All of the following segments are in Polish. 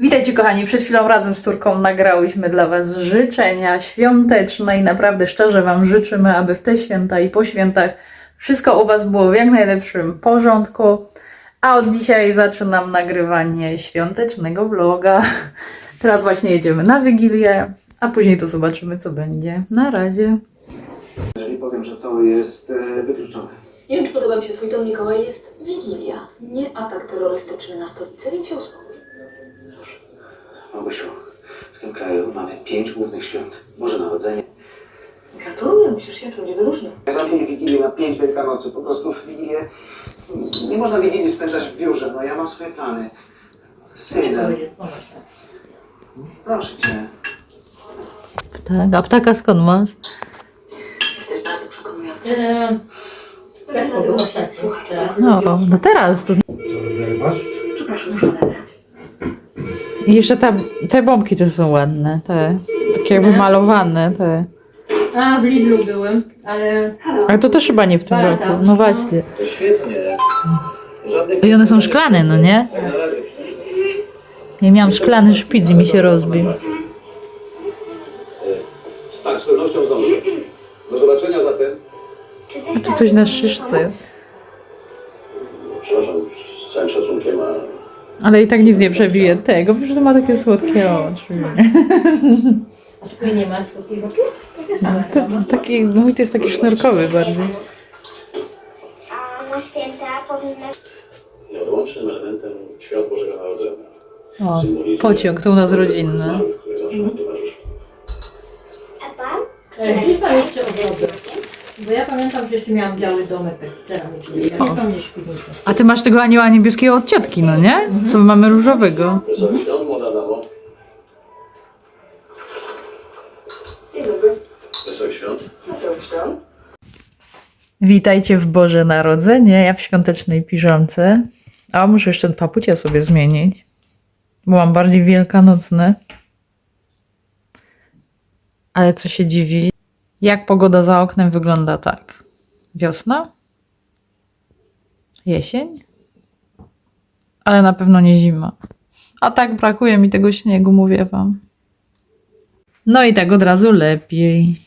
Witajcie kochani, przed chwilą razem z Turką nagrałyśmy dla Was życzenia świąteczne i naprawdę szczerze Wam życzymy, aby w te święta i po świętach wszystko u Was było w jak najlepszym porządku. A od dzisiaj zaczynam nagrywanie świątecznego vloga. Teraz właśnie jedziemy na Wigilię, a później to zobaczymy co będzie. Na razie. Jeżeli powiem, że to jest e, wykluczone. Nie wiem, czy podoba mi się twój dom, Mikołaj. Jest Wigilia, nie atak terrorystyczny na stolicę, więc się uspokój. Małgosiu, w tym kraju mamy pięć głównych świąt. Boże Narodzenie. Gratuluję, musisz się czymś wyróżnić. Ja zamienię Wigilię na pięć Wielkanocy. Po prostu w Wigilię... Nie można Wigilii spędzać w biurze. No ja mam swoje plany. Z synem. Proszę cię. Tak, a ptaka skąd masz? Jesteś bardzo przekonujący. Jak to było ostatnio? Teraz? No, no teraz. To... Przepraszam, muszę. I jeszcze ta, te bombki to są ładne, te takie jakby malowane, te. A, w Lidlu byłem, ale Ale to też chyba nie w tym Pamiętam. roku. No właśnie. To świetnie. Żadnych I one są szklane, no nie? Jak na razie. Ja miałam szklany szpic i mi się rozbił. Tak, z pewnością zdążę. Do zobaczenia zatem. A tu coś na szyszce jest. Ale i tak nic nie przebije tego, przecież to ma takie słodkie oczy. tu nie ma słodkiego oczu. Takie same. To, taki, mój to jest taki sznurkowy bardziej. A na święta powinna nieodłącznym elementem świąt Bożego Narodzenia. O, pociąg, to u nas rodzinny. a pan? E, Gdzieś pan jeszcze. Bo ja pamiętam, że jeszcze miałam biały domek taki ceramiczny. Ja nie w piwnicy. A ty masz tego anioła niebieskiego od ciotki, no nie? Co my mamy różowego. Dzień dobry. Wesołych świąt. Wesołych świąt. Witajcie w Boże Narodzenie, ja w świątecznej piżamce. A muszę jeszcze papucia sobie zmienić, bo mam bardziej wielkanocne. Ale co się dziwi, jak pogoda za oknem wygląda tak. Wiosna? Jesień? Ale na pewno nie zima. A tak brakuje mi tego śniegu, mówię wam. No i tak od razu lepiej.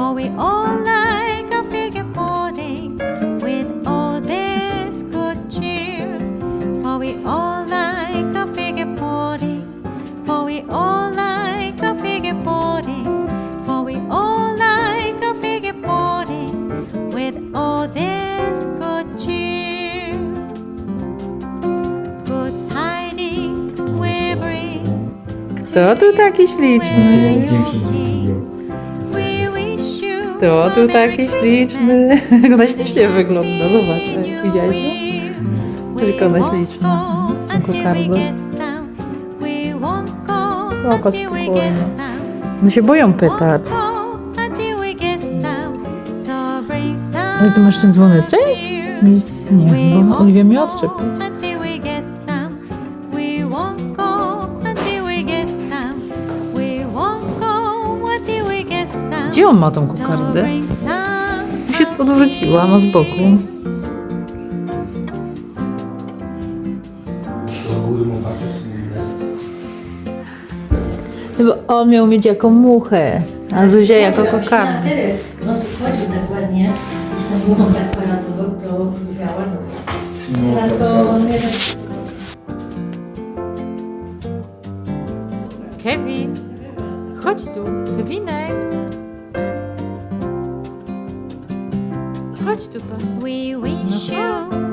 For we all like a figgy pudding. With all this good cheer. For we all like a figgy pudding. For we all like a figgy pudding. For we all like a figgy pudding. With all this good cheer. Good tidings we bring Kto tu taki śliczny? Kto tu taki śliczny? Jak ona ślicznie wygląda, zobacz. Happy Widziałeś to? Tylko ona śliczna. Z won't go Oko some. No się boją pytać. Ale ty masz ten dzwoneczek? Nie, We bo Oliwia mnie go Gdzie on ma tą kokardę? Mi się odwróciła, a z boku. No bo on miał mieć jako muchę, a Zuzia jako kokardę. No tu chodził tak ładnie i samochód tak paradował, to miała no, Teraz to Kevin, chodź tu, Kevinek. We wish you